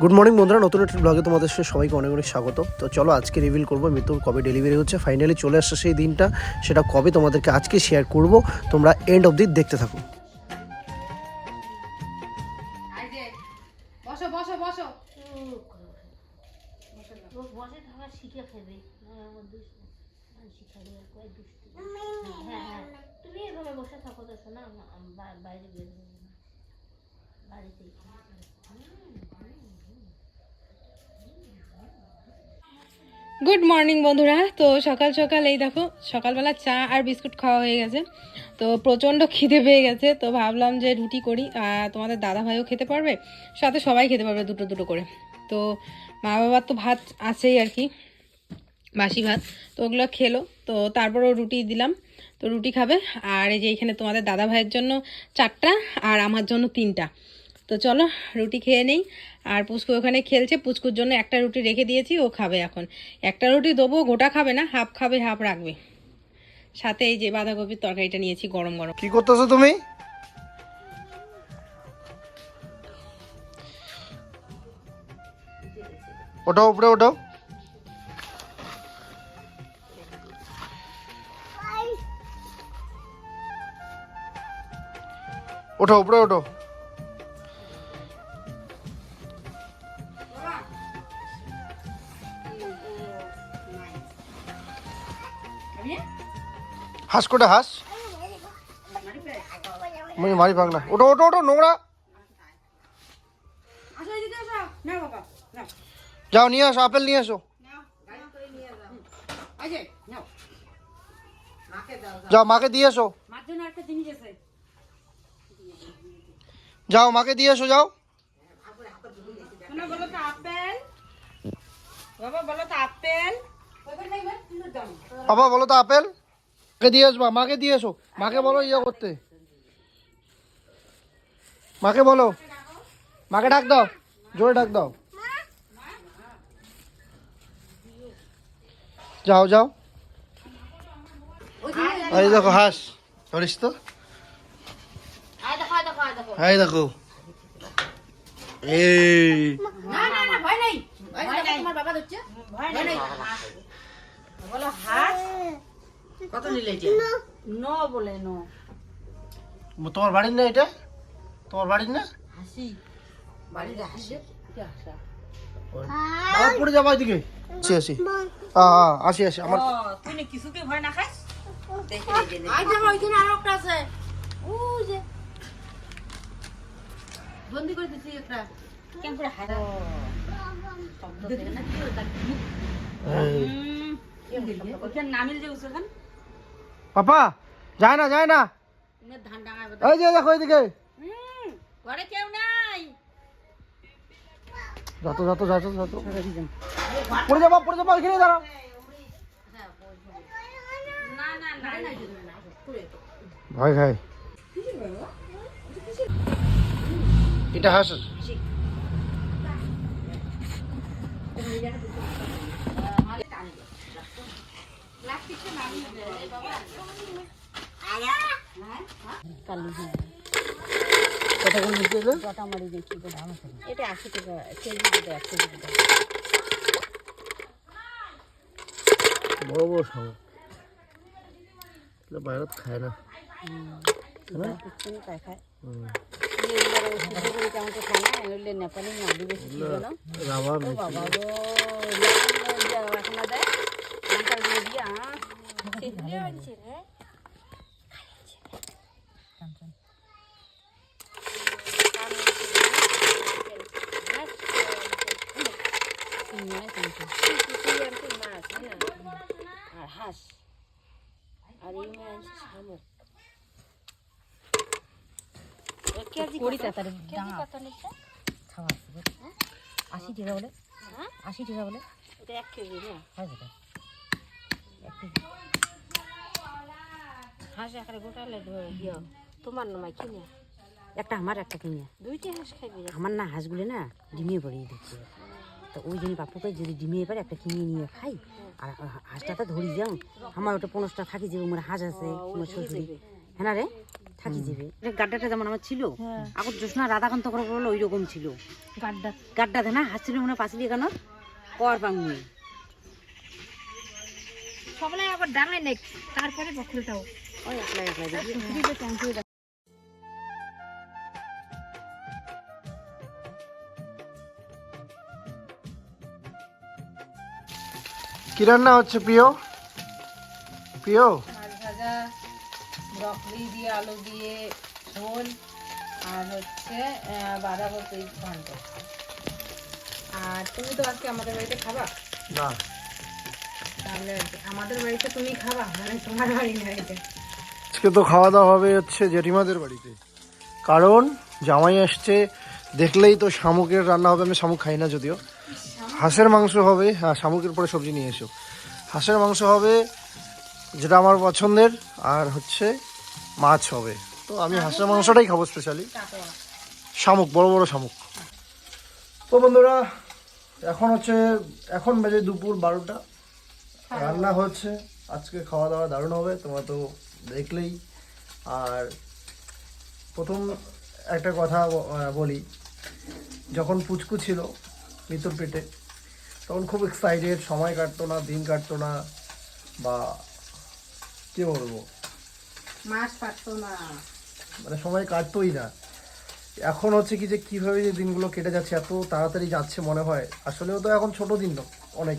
Good morning বন্ধুরা। নতুন একটি ব্লগে তোমাদের সবাইকে অনেক অনেক স্বাগত। তো চলো আজকে রিভিল করব মৃত্যুর কবে ডেলিভারি হচ্ছে। ফাইনালি চলে আসছে সেই দিনটা। সেটা কবে তোমাদেরকে আজকে শেয়ার করব। তোমরা এন্ড অব দি দেখতে থাকো। গুড মর্নিং বন্ধুরা। তো সকাল সকাল এই দেখো, সকালবেলা চা আর বিস্কুট খাওয়া হয়ে গেছে। তো প্রচণ্ড খিদে পেয়ে গেছে, তো ভাবলাম যে রুটি করি। আর তোমাদের দাদা ভাইও খেতে পারবে, সাথে সবাই খেতে পারবে দুটো দুটো করে। তো মা বাবার তো ভাত আছেই আর কি, বাসি ভাত। তো ওগুলো খেলো, তো তারপরও রুটি দিলাম। তো রুটি খাবে। আর এই যে এখানে তোমাদের দাদা ভাইয়ের জন্য চারটা, আর আমার জন্য তিনটা। তো চলো, রুটি খেয়ে নেই। আর পুচকু ওখানে খেলছে, পুচকুর জন্য একটা রুটি রেখে দিয়েছি, ও খাবে এখন। একটা রুটি দেবো, গোটা খাবে না, হাফ খাবে, হাফ রাখবে। সাথে এই যে বাঁধাকপির তরকারিটা নিয়েছি, গরম গরম। কি করতেছো তুমি? ওটাও উপরে ওটাও ওঠো উপরে ওঠো হাঁস কোটা হাঁস আমি মারি পাগলা ওটো ওটো ওটো নোংরা যাও নিয়ে আসো আপেল নিয়ে আসো যাও মাকে দিয়ে এসো যাও মাকে দিয়ে এসো যাও বাবা বলো তো আপেল মাকে দিয়ে আসবা? মাকে দিয়ে এসো। মাকে বলো ইয়ে করতে। মাকে বলো। মাকে ডাক দাও। জোরে ডাক দাও। যাও যাও। এই দেখো, হাঁস। ধরিস তো? এই দেখো। এই। বলো, হাস। কত নিলে এটা নো। বলে নো। তোমার বাড়ির না এটা? তোমার বাড়ির না? হাসি। বাড়িতে হাসি? আবার পড়ে যাব এদিকে। আসি আসি। আসি। আসি আমার তুই না কিছুকে ভয় না খাস? দেখে দেখে আই ওইখানে আরও একটা আছে। ও যে। বন্দি করে দিছি একটা। কেন করে শব্দ দেয় না কি ওটা ওখানে নামিল যে ওখান পাপা যায় না যায় না। ডাঙায় যে দেখো ঘরে কেউ নাই। যত যত যত যত। পড়ে যাব পড়ে যাব এখানে দাঁড়াও। না ভয় খাই এটা হাঁস কালি হ্যাঁ কথা কোন নিচে এলো? জটা মারি দেখি তো দাম আছে এটা আশি টাকা কেজি দিতে এক কেজি দিতে বড় বড় সাগর বাইরে খায় না না? চিনি পায় খায় হুম। এগুলো সিদ্ধ করে কেমন তো খায় না এগুলো নেপালি না আদিবাসী ছিল না রাবার ও মিষ্টি। বাবা গো লবণ দিয়ে রাখনা দেয় লঙ্কা দিয়ে দিয়ে আহ সিদ্ধ হয়েছে রে আর হাঁস আর এই মাছ শামুক করি তাড়াতাড়ি খাওয়া আশি টাকা বলে আশি টাকা বলে এটা এক কেজি না হয় যেটা এক কেজি হাঁস এখানে গোটালে দিও। তোমার নামাই কিনে একটা আমার একটা কিনে দুইটা হাঁস খাইবি আমার না হাঁসগুলো না ডিমিয়ে পড়ে দিচ্ছে তো ওই জন্য বাপুকে যদি ডিমিয়ে পারে একটা কিনে নিয়ে খাই আর হাঁসটা তো ধরি যাও আমার ওটা পনেরোটা থাকি আমার হাঁস আছে আমার শ্বশুরি। হ্যাঁ রে? থাকি যাবে। গাড্ডাটা যেমন আমার ছিল আগর জোসনা রাধাকান্ত করে বলল ওই রকম ছিল। গাড্ডা। গাড্ডা না হাসছিল মনে হয় পাঁচিলি কেন কর পাঙ্গুই সবাই আবার ডাঙায় নেক তারপরে বকলটাও। ওই একলা একলা দেখি কি রান্না হচ্ছে প্রিয়? প্রিয়? মাছ ভাজা ব্রকলি দিয়ে আলু দিয়ে ঝোল আর হচ্ছে বাঁধাকপি ঘন্ট। আর তুমি তো আজকে আমাদের বাড়িতে খাবা? না। তাহলে আমাদের বাড়িতে তুমি খাবা মানে তোমার বাড়ি এটা। আজকে তো খাওয়া দাওয়া হবে হচ্ছে জেঠিমাদের বাড়িতে। কারণ জামাই আসছে দেখলেই তো শামুকের রান্না হবে আমি শামুক খাই না যদিও। হাঁসের মাংস হবে হ্যাঁ শামুকের পরে সবজি নিয়ে এসো। হাঁসের মাংস হবে যেটা আমার পছন্দের আর হচ্ছে মাছ হবে। তো আমি হাঁসের মাংসটাই খাব স্পেশালি শামুক বড় বড় শামুক। তো বন্ধুরা এখন হচ্ছে এখন বেজে দুপুর বারোটা। রান্না হচ্ছে আজকে খাওয়া দাওয়া দারুণ হবে তোমরা তো দেখলেই। আর প্রথম একটা কথা বলি। যখন পুচকু ছিল মৃত্যুর পেটে তখন খুব এক্সাইটেড সময় কাটতো না দিন কাটতো না বা কি বলব? মাছ পারতো না। মানে সময় কাটতোই না। এখন হচ্ছে কি যে কীভাবে যে দিনগুলো কেটে যাচ্ছে এত তাড়াতাড়ি যাচ্ছে মনে হয়। আসলেও তো এখন ছোট দিন অনেক।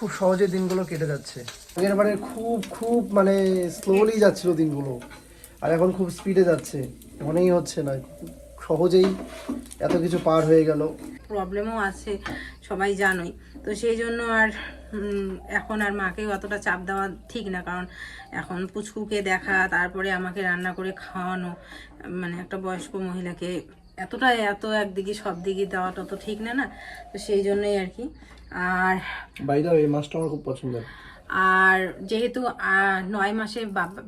খুব সহজে দিনগুলো কেটে যাচ্ছে। আগের বারে খুব খুব মানে স্লোলি যাচ্ছিল দিনগুলো। আর এখন খুব স্পিডে যাচ্ছে। মনেই হচ্ছে না। সহজেই এত কিছু পার হয়ে গেল। প্রবলেমও আছে, সবাই জানোই। তো সেই জন্য আর এখন আর মাকে অতটা চাপ দেওয়া ঠিক না। কারণ এখন পুচকুকে দেখা, তারপরে আমাকে রান্না করে খাওয়ানো মানে একটা বয়স্ক মহিলাকে এতটা এত একদিকে সব দিকে দেওয়াটা তো ঠিক না না। তো সেই জন্যই আর কি আর বাইরে এই মাছটা আমার খুব পছন্দ আর যেহেতু নয় মাসে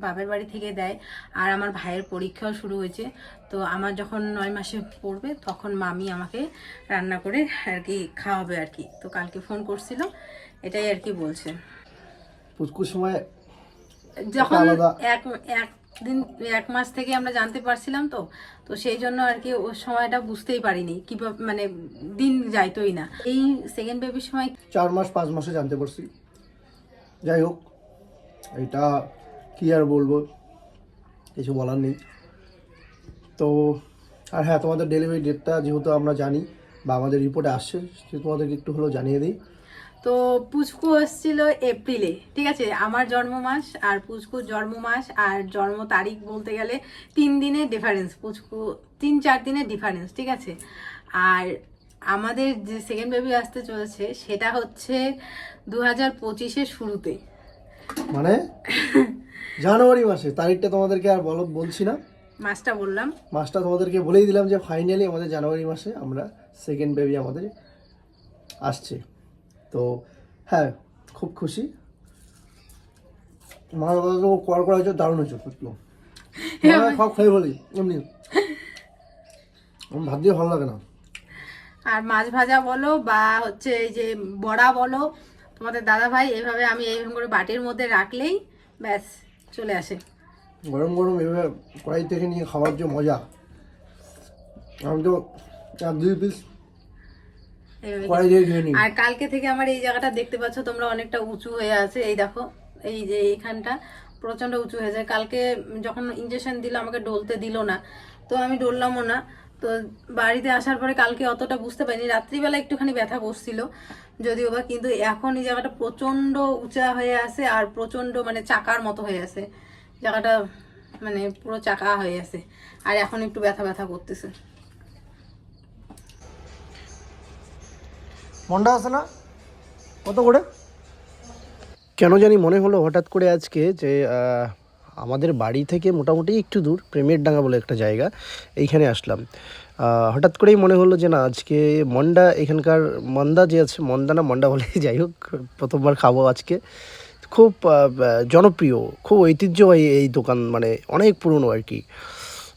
বাবার বাড়ি থেকে দেয় আর আমার ভাইয়ের পরীক্ষাও শুরু হয়েছে তো আমার যখন নয় মাসে পড়বে তখন মামি আমাকে রান্না করে আর কি খাওয়াবে আর কি তো কালকে ফোন করছিল এটাই আর কি বলছে পুচকুর সময় যখন আলাদা। এক একদিন এক মাস থেকে আমরা জানতে পারছিলাম তো তো সেই জন্য আর কি ওর সময়টা বুঝতেই পারিনি কীভাবে মানে দিন যাইতোই না। এই সেকেন্ড বেবির সময় চার মাস, পাঁচ মাসে জানতে পারছি। যাই হোক, এটা কি আর বলব, কিছু বলার নেই। তো, আর হ্যাঁ তোমাদের ডেলিভারি ডেটটা যেহেতু আমরা জানি বা আমাদের রিপোর্টে আসছে সে তোমাদেরকে একটু হলেও জানিয়ে দিই। তো পুচকু এসেছিল এপ্রিলে ঠিক আছে? আমার জন্ম মাস আর পুচকুর জন্ম মাস আর জন্ম তারিখ বলতে গেলে তিন দিনের ডিফারেন্স পুচকু তিন চার দিনের ডিফারেন্স ঠিক আছে? আর আমাদের যে সেকেন্ড বেবি আসতে চলেছে সেটা হচ্ছে দু হাজার পঁচিশের শুরুতে। মানে? জানুয়ারি মাসে তারিখটা তোমাদেরকে আর বলো বলছি না। মাসটা বললাম। মাসটা তোমাদেরকে বলেই দিলাম যে ফাইনালি আমাদের জানুয়ারি মাসে আমরা সেকেন্ড বেবি আমাদের আসছে। তো হ্যাঁ খুব খুশি। মার বাবাকে কর করা হয়েছে দারুণ হয়েছে সত্যি। সব খেয়ে বলি এমনি। আমার ভাত দিয়ে ভালো লাগে না। আর মাছ ভাজা বলো বা হচ্ছে এই যে বড়া বলো তোমাদের দাদা ভাই এইভাবে আমি এইরকম করে বাটির মধ্যে রাখলেই ব্যাস চলে আসে। গরম গরম এভাবে কড়াই থেকে নিয়ে খাওয়ার যে মজা। আমি তো দুই পিস এইভাবে কড়াই দিয়ে খেয়ে নিই আর কালকে থেকে আমার এই জায়গাটা দেখতে পাচ্ছ তোমরা অনেকটা উঁচু হয়ে আছে। এই দেখো এই যে এইখানটা প্রচণ্ড উঁচু হয়ে যায়। কালকে যখন ইঞ্জেকশন দিল আমাকে ডলতে দিল না তো আমি ডললামও না। তো বাড়িতে আসার পরে কালকে অতটা বুঝতে পারিনি। রাত্রিবেলা একটুখানি ব্যথা করছিল যদিও বা কিন্তু এখন এই জায়গাটা প্রচণ্ড উঁচা হয়ে আছে আর প্রচণ্ড মানে চাকার মতো হয়ে আছে। জায়গাটা মানে পুরো চাকা হয়ে আছে। আর এখন একটু ব্যথা ব্যথা করতেছে। মন্ডা আছে না? কত করে? কেন জানি মনে হলো হঠাৎ করে আজকে যে আমাদের বাড়ি থেকে মোটামুটি একটু দূর, প্রেমের ডাঙ্গা বলে একটা জায়গা, এইখানে আসলাম। হঠাৎ করেই মনে হলো যে না, আজকে মন্ডা, এখানকার মন্দা যে আছে, মন্দা না মন্ডা বলে, যাই হোক, প্রথমবার খাব আজকে। খুব জনপ্রিয়, খুব ঐতিহ্যবাহী এই দোকান মানে অনেক পুরনো আর কি।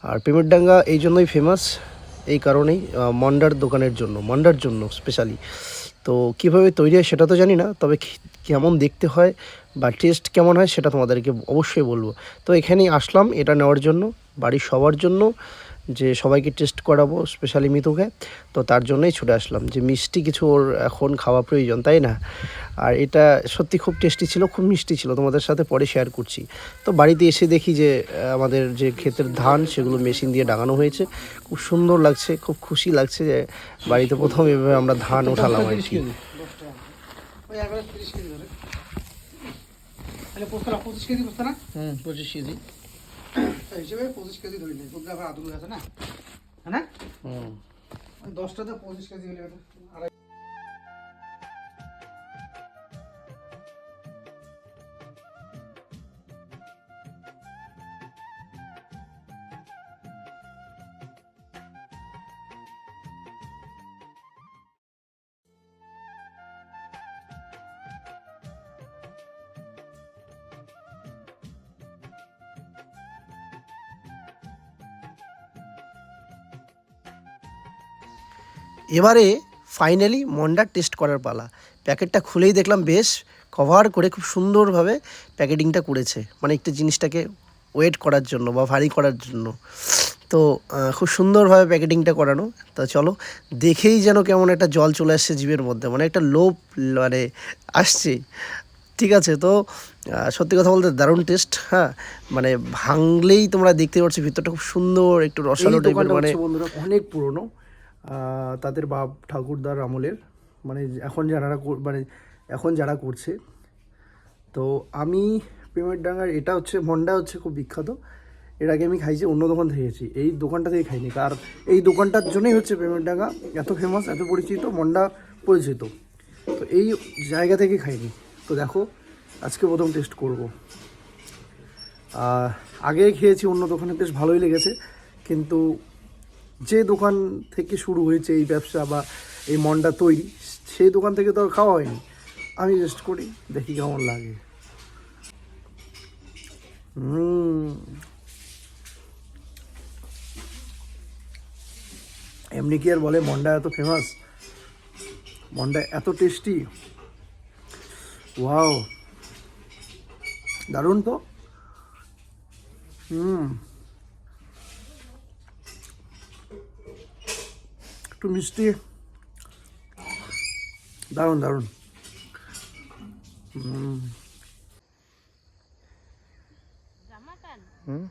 আর প্রেমের ডাঙ্গা এই জন্যই ফেমাস এই কারণেই মন্ডার দোকানের জন্য, মন্ডার জন্য স্পেশালি তো কীভাবে তৈরি হয় সেটা তো জানি না, তবে কেমন দেখতে হয় বা টেস্ট কেমন হয় সেটা তোমাদেরকে অবশ্যই বলব। তো এখানেই আসলাম, এটা নেওয়ার জন্য বাড়ির সবার জন্য। যে সবাইকে টেস্ট করাবো স্পেশালি মিতুকে। তো তার জন্যই ছুটে আসলাম। যে মিষ্টি কিছু ওর এখন খাওয়া প্রয়োজন তাই না? আর এটা সত্যি খুব টেস্টি ছিল খুব মিষ্টি ছিল। তোমাদের সাথে পরে শেয়ার করছি। তো বাড়িতে এসে দেখি যে আমাদের যে ক্ষেতের ধান সেগুলো মেশিন দিয়ে ডাঙানো হয়েছে। খুব সুন্দর লাগছে খুব খুশি লাগছে যে বাড়িতে প্রথম এভাবে আমরা ধান ওঠালাম আর কি। পঁচিশ কেজি পোস্তা না হুম পঁচিশ কেজি। হিসেবে পঁচিশ কেজি ধরি নেই তোদের আবার আদুল আছে না? হ্যাঁ না? দশটাতে পঁচিশ কেজি হলে আড়াই এবারে ফাইনালি মন্ডার টেস্ট করার পালা। প্যাকেটটা খুলেই দেখলাম বেশ কভার করে খুব সুন্দরভাবে প্যাকেটিংটা করেছে। মানে একটা জিনিসটাকে ওয়েট করার জন্য বা ভারী করার জন্য। তো খুব সুন্দরভাবে প্যাকেটিংটা করানো। তো চলো দেখেই যেন কেমন একটা জল চলে আসছে জীবের মধ্যে। মানে একটা লোভ মানে আসছে। ঠিক আছে তো সত্যি কথা বলতে দারুণ টেস্ট হ্যাঁ? মানে ভাঙলেই তোমরা দেখতে পাচ্ছ ভিতরটা খুব সুন্দর একটু রসালো টাইপের মানে বন্ধুরা অনেক পুরনো। তাদের বাপ ঠাকুরদার আমলের মানে এখন যারা মানে এখন যারা করছে। তো আমি পেমেন্ট ডাঙ্গার, এটা হচ্ছে, মন্ডা হচ্ছে খুব বিখ্যাত। এর আগে আমি খাইছি, অন্য দোকান থেকে এই দোকানটা থেকে খাইনি। আর এই দোকানটার জন্যই হচ্ছে পেমেন্ট ডাঙ্গা এত ফেমাস এত পরিচিত, মন্ডা পরিচিত। তো এই জায়গা থেকে খাইনি। তো দেখো, আজকে প্রথম টেস্ট করব। আগে খেয়েছি, অন্য দোকানে বেশ ভালোই লেগেছে। কিন্তু যে দোকান থেকে শুরু হয়েছে এই ব্যবসা বা এই মন্ডা তৈরি সেই দোকান থেকে তো আর খাওয়া হয়নি। আমি টেস্ট করি, দেখি কেমন লাগে। এমনি কি আর বলে, মন্ডা এত ফেমাস মন্ডা এত টেস্টি ওয়াও দারুণ তো। হুম। একটু মিষ্টি। দারুণ দারুণ। হুম?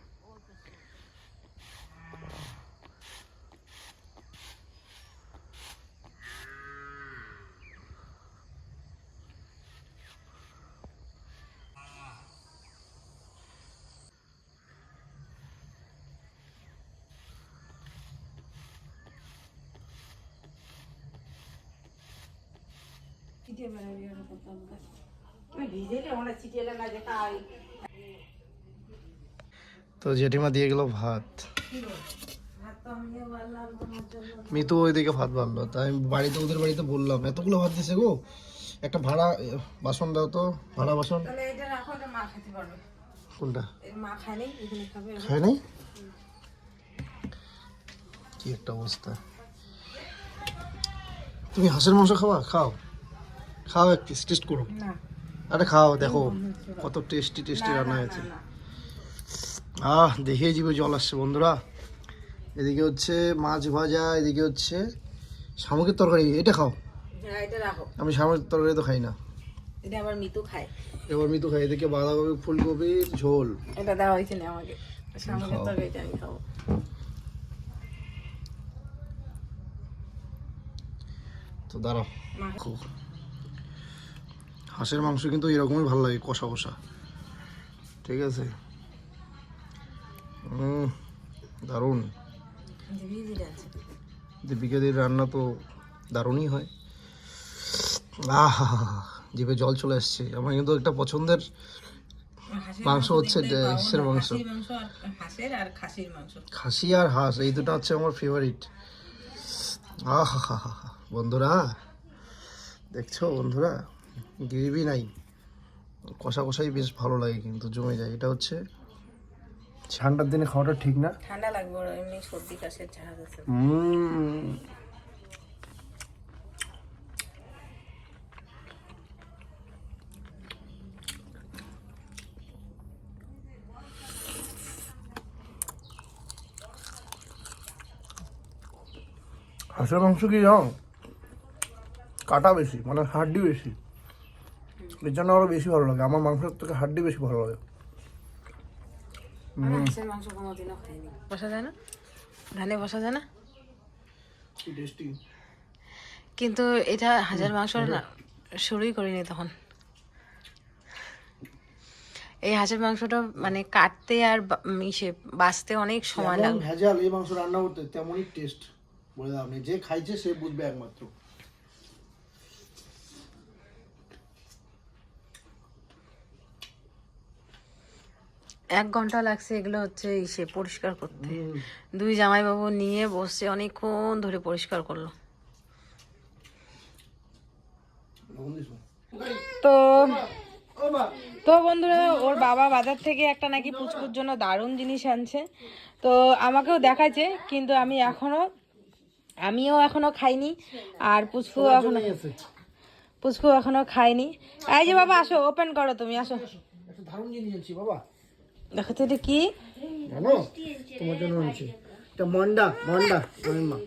হুম তো জেঠিমা দিয়ে গেল ভাত। মিতু ওইদিকে ভাত বাড়লো তাই আমি বাড়িতে ওদের বাড়িতে বললাম এতগুলো ভাত দিছে গো। একটা ভাড়া বাসন দাও তো ভাড়া বাসন। তাহলে এটা রাখো এটা মা খেতে পারবে। কোনটা? খায় নাই কি একটা অবস্থা। তুমি হাঁসের মাংস খাওয়া খাও। খাও এক পিস টেস্ট করো। আরে খাও দেখো কত টেস্টি টেস্টি রান্না হয়েছে। আহ দেখেই জিভে জল আসছে বন্ধুরা। এদিকে হচ্ছে মাছ ভাজা এদিকে হচ্ছে শামুকের তরকারি। এটা খাও। আমি শামুকের তরকারি তো খাই না। এটা আবার মিতু খায়। এবার আমি তো খাই এদিকে বাঁধাকপি ফুলকপির ঝোল। এটা দেওয়া হয়েছে আমাকে। সামনের তরকারিটা আমি খাব। তো দাঁড়াও। খুব হাঁসের মাংস কিন্তু এরকমই ভালো লাগে কষা কষা। ঠিক আছে? দারুণ। দীপিকাদের রান্না তো দারুণই হয়। আহ জিভে জল চলে আসছে। আমার কিন্তু একটা পছন্দের মাংস হচ্ছে হাঁসের মাংস। খাসি আর হাঁস এই দুটো হচ্ছে আমার ফেভারিট আহ বন্ধুরা দেখছ বন্ধুরা? গ্রেভি নাই কষা কষাই বেশ ভালো লাগে কিন্তু জমে যায়। এটা হচ্ছে ঠান্ডার দিনে খাওয়াটা ঠিক না? ঠান্ডা লাগবে এমনি সর্দি কাশের ঝাঁজ আছে। হাঁসের মাংস কি জানো? কাটা বেশি মানে হাড্ডি বেশি। এর জন্য আরও বেশি ভালো লাগে। আমার মাংসের থেকে হাড্ডি বেশি ভালো লাগে। মাংস কোনোদিনও খাইনি। বসা যায় না? ধানে বসা যায় না? কিন্তু এটা হাজার মাংস না শুরুই করিনি তখন। এই হাঁসের মাংসটা মানে কাটতে আর ইসে বাঁচতে অনেক সময় লাগবে ভেজাল এই মাংস রান্না করতে তেমনই টেস্ট বলে দাও আপনি যে খাইছে সে বুঝবে একমাত্র। এক ঘণ্টা লাগছে এগুলো হচ্ছে ইসে পরিষ্কার করতে। দুই জামাইবাবু নিয়ে বসে অনেকক্ষণ ধরে পরিষ্কার করল। তো তো বন্ধুরা ওর বাবা বাজার থেকে একটা নাকি পুচকুর জন্য দারুণ জিনিস আনছে। তো আমাকেও দেখাচ্ছে কিন্তু আমি এখনও আমিও এখনও খাইনি আর পুচকু এখনও। পুচকু এখনও খাইনি এই যে বাবা আসো ওপেন করো তুমি আসো। দারুণ জিনিস বাবা। দেখো তো এটা কি? জানো? তোমার জন্য আনছি এটা মন্ডা মন্ডা আমার মা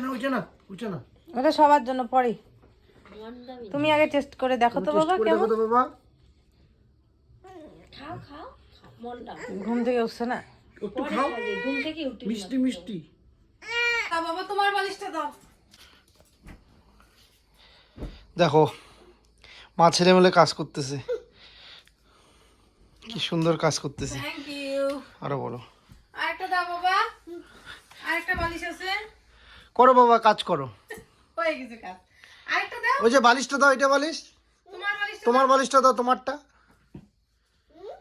না উঠে না উঠে না। ওটা সবার জন্য পরে। তুমি আগে টেস্ট করে দেখো তো বাবা কেমন। বাবা। ঘুম থেকে উঠছে না? একটু খাও। মিষ্টি মিষ্টি। বাবা তোমার বালিশটা দাও। দেখো মা ছেলে মিলে কাজ করতেছে। কি সুন্দর কাজ করতেছে। থ্যাংক ইউ আরও বলো। আরেকটা দাও বাবা। আরেকটা বালিশ আছে। করো বাবা কাজ করো। হয়ে গেছে কাজ। আরেকটা দাও। ওই যে বালিশটা দাও এটা বালিশ। তোমার বালিশ তোমার বালিশটা দাও তোমারটা।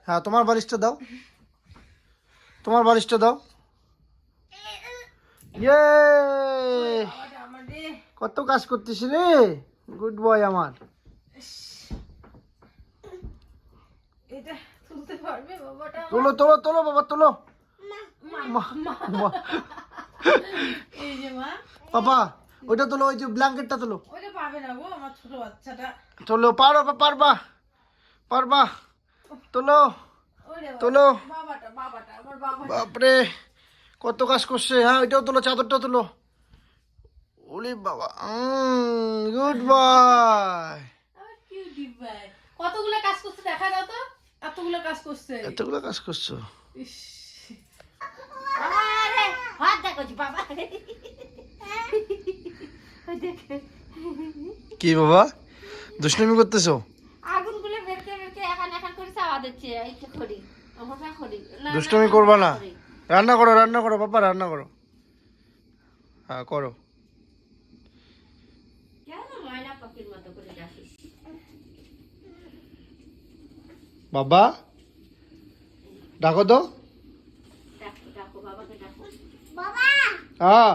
হ্যাঁ তোমার বালিশটা দাও। তোমার বালিশটা দাও। ইয়ে কত কাজ করতেছি রে? গুড বয় আমার। তোলো তোলো তোলো বাবা তোলো। বাবা ওইটা তোলো ওই যে ব্ল্যাঙ্কেটটা তোলো। তোলো পারো পারবা পারবা। তোলো তোলো। বাপরে কত কাজ করছে হ্যাঁ ওইটাও তোলো চাদরটা তোলো। ওলি বাবা গুড বাই কতগুলো কাজ করছে দেখা দাও তো। এতগুলো কাজ করছে। এতগুলো কাজ করছ? আরে হাত দেখো বাবা। কি বাবা? দুষ্টামি করতেছো? আগুনগুলো বেরতে বেরতে এখন এখন করে চাওয়া দিচ্ছে এই না, দুষ্টামি করবা না। রান্না করো রান্না করো বাবা রান্না করো। হ্যাঁ করো। বাবা ডাকো তো। হ্যাঁ।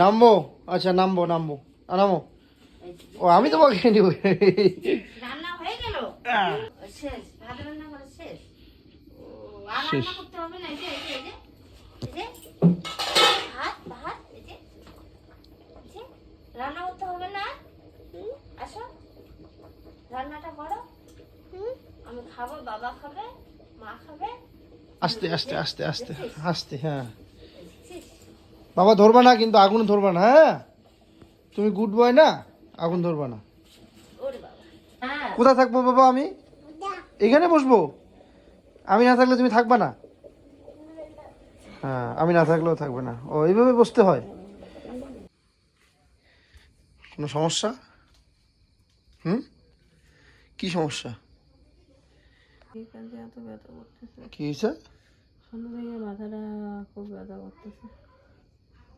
নামবো। আচ্ছা নামবো নামবো। নামো। ও আমি তোমাকে নিব। রান্না হয়ে গেল? শেষ ভাত রান্না শেষ ও আর শেষ। রান্না করতে হবে না এই যে এই যে, এই যে এই যে ভাত ভাত এই যে এই যে, রান্না করতে হবে না হুম, আসো রান্নাটা করো আমি খাব বাবা খাবে মা খাবে আস্তে আস্তে আস্তে আস্তে আস্তে হ্যাঁ। বাবা ধরবা না কিন্তু আগুন ধরবা না হ্যাঁ? তুমি গুড বয় না আগুন ধরবা না। ওরে বাবা। হ্যাঁ। কোথায় থাকব বাবা আমি? এখানে বসবো? আমি না থাকলে তুমি থাকবা না? হ্যাঁ আমি না থাকলেও থাকবে না। ও, এইভাবে বসতে হয়? কোনো সমস্যা? হুম? কি সমস্যা? কি হয়েছে?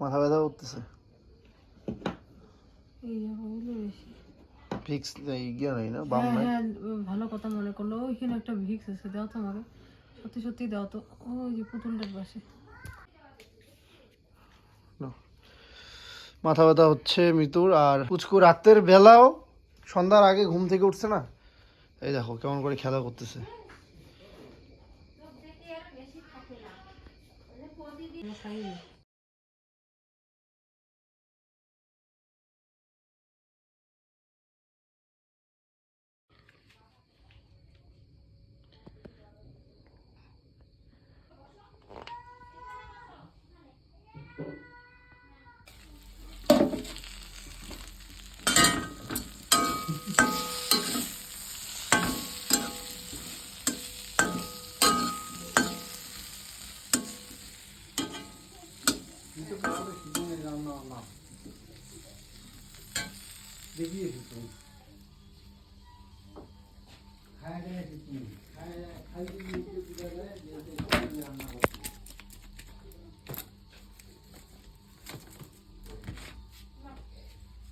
মাথা ব্যথা করতেছে। ফিক্স এই নাই না, বাম হ্যাঁ নাই? হ্যাঁ ভালো কথা মনে করল। ওইখানে একটা ভিক্স আছে, দাও তো আমাকে সত্যি সত্যি দাও তো। ওই যে পুতুলটার পাশে। মাথা ব্যথা হচ্ছে মৃত্যুর আর পুচকু রাতের বেলাও সন্ধ্যার আগে ঘুম থেকে উঠছে না। এই দেখো কেমন করে খেলা করতেছে। খাইনি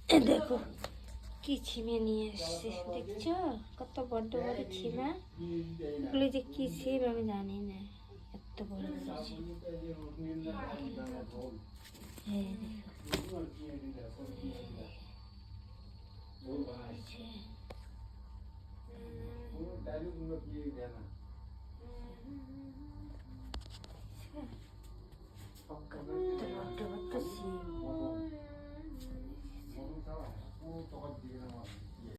এ দেখো কি ছিমে নিয়ে এসছে দেখছ? কত বড্ড বড় ছিমা। এগুলো যে কি ছিম আমি জানি না এত বড় বড় ছিম এই দেখো কত